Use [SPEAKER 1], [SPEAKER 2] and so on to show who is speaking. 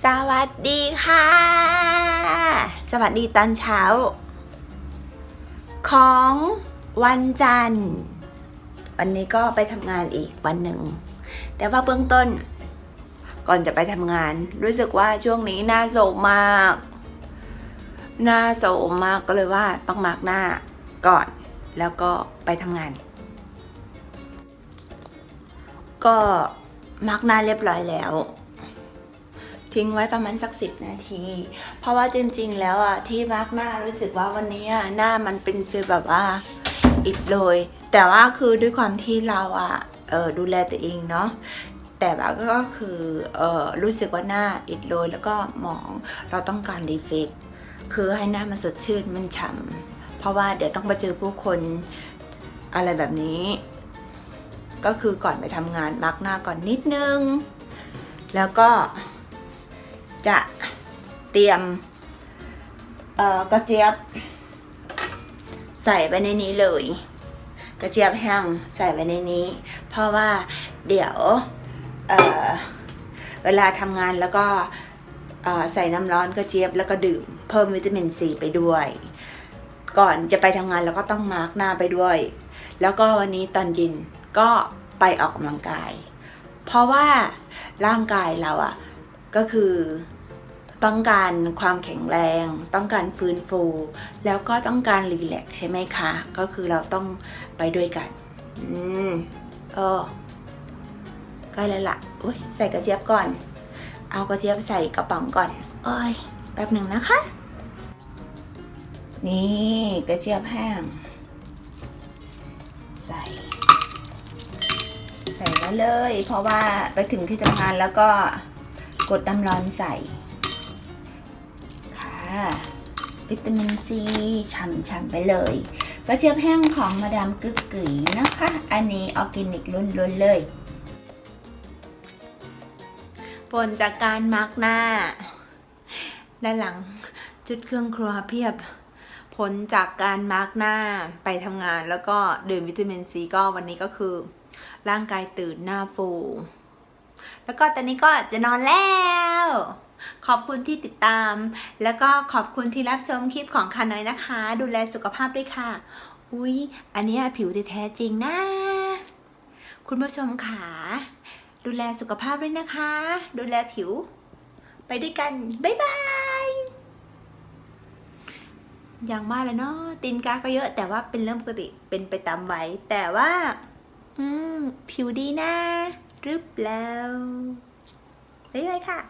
[SPEAKER 1] สวัสดีค่ะ สวัสดีตอนเช้า ของวันจันทร์ วันนี้ก็ไปทำงานอีกวันหนึ่ง แต่ว่าเบื้องต้น ก่อนจะไปทำงาน รู้สึกว่าช่วงนี้หน้าโศมาก หน้าโศกมากก็เลยว่าต้องมาร์กหน้าก่อน แล้วก็ไปทำงาน ก็มาร์กหน้าเรียบร้อยแล้ว ทิ้งไว้ประมาณสักสิบนาที เพราะว่าจริงๆ แล้วอะที่มาร์กหน้ารู้สึกว่าวันนี้อะหน้ามันเป็นฟีลแบบว่าอิดโรยแต่ว่าคือด้วยความที่เราอะเออดูแลตัวเองเนาะแต่ว่าก็คือเออรู้สึกว่าหน้าอิดโรยแล้วก็หมองเราต้องการรีเฟกคือให้หน้ามันสดชื่นมันฉ่ำเพราะว่าเดี๋ยวต้องไปเจอผู้คนอะไรแบบนี้ ก็คือก่อนไปทำงานมาร์กหน้าก่อนนิดนึง แล้วก็ จะเตรียมเอ่อกระเจี๊ยบ ใส่ไปในนี้เลย กระเจี๊ยบแห้งใส่ไปในนี้ เพราะว่าเดี๋ยวเอ่อเวลาทำงานแล้วก็ใส่น้ำร้อนกระเจี๊ยบแล้วก็ดื่ม เพิ่มวิตามินซีไปด้วย ก่อนจะไปทำงานแล้วก็ต้องมาร์กหน้าไปด้วย แล้วก็วันนี้ตอนเย็นก็ไปออกกำลังกาย เพราะว่าร่างกายเราอะ ก็คือต้องการความแข็งแรง ต้องการฟื้นฟู แล้วก็ต้องการรีแลกซ์ใช่ไหมคะ ก็คือเราต้องไปด้วยกัน อืมเออใกล้แล้วละอุ้ยใส่กระเจี๊ยบก่อน เอากระเจี๊ยบใส่กระป๋องก่อนโอ้ยแป๊บหนึ่งนะคะ นี่กระเจี๊ยบแห้ง ใส่ ใส่มาเลย เพราะว่าไปถึงที่ทำงานแล้วก็ กดน้ำร้อนใส่ ค่ะ วิตามินซีช่ำๆไปเลย กระเจี๊ยบแห้งของมาดามกึกกึ๋ยนะคะ อันนี้ออร์แกนิกล้วนๆเลยผลจากการมาร์กหน้า ด้านหลังจุดเครื่องครัวเพียบ ผลจากการมาร์กหน้าไปทำงานแล้วก็ดื่มวิตามินซีก็วันนี้ก็คือ ร่างกายตื่นหน้าฟู แล้วก็ตอนนี้ก็จะนอนแล้ว ขอบคุณที่ติดตาม แล้วก็ขอบคุณที่รับชมคลิปของคาน้อยนะคะ ดูแลสุขภาพด้วยค่ะ อุ๊ยอันนี้ผิวแท้จริงนะ คุณผู้ชมค่ะดูแลสุขภาพด้วยนะคะ ดูแลผิว ไปด้วยกัน บ๊ายบายอย่างว่าแล้วเนาะตีนกาก็เยอะแต่ว่าเป็นเรื่องปกติเป็นไปตามวัยแต่ว่า อืม ผิวดีนะ รึเปล่าบ๊ายบายค่ะ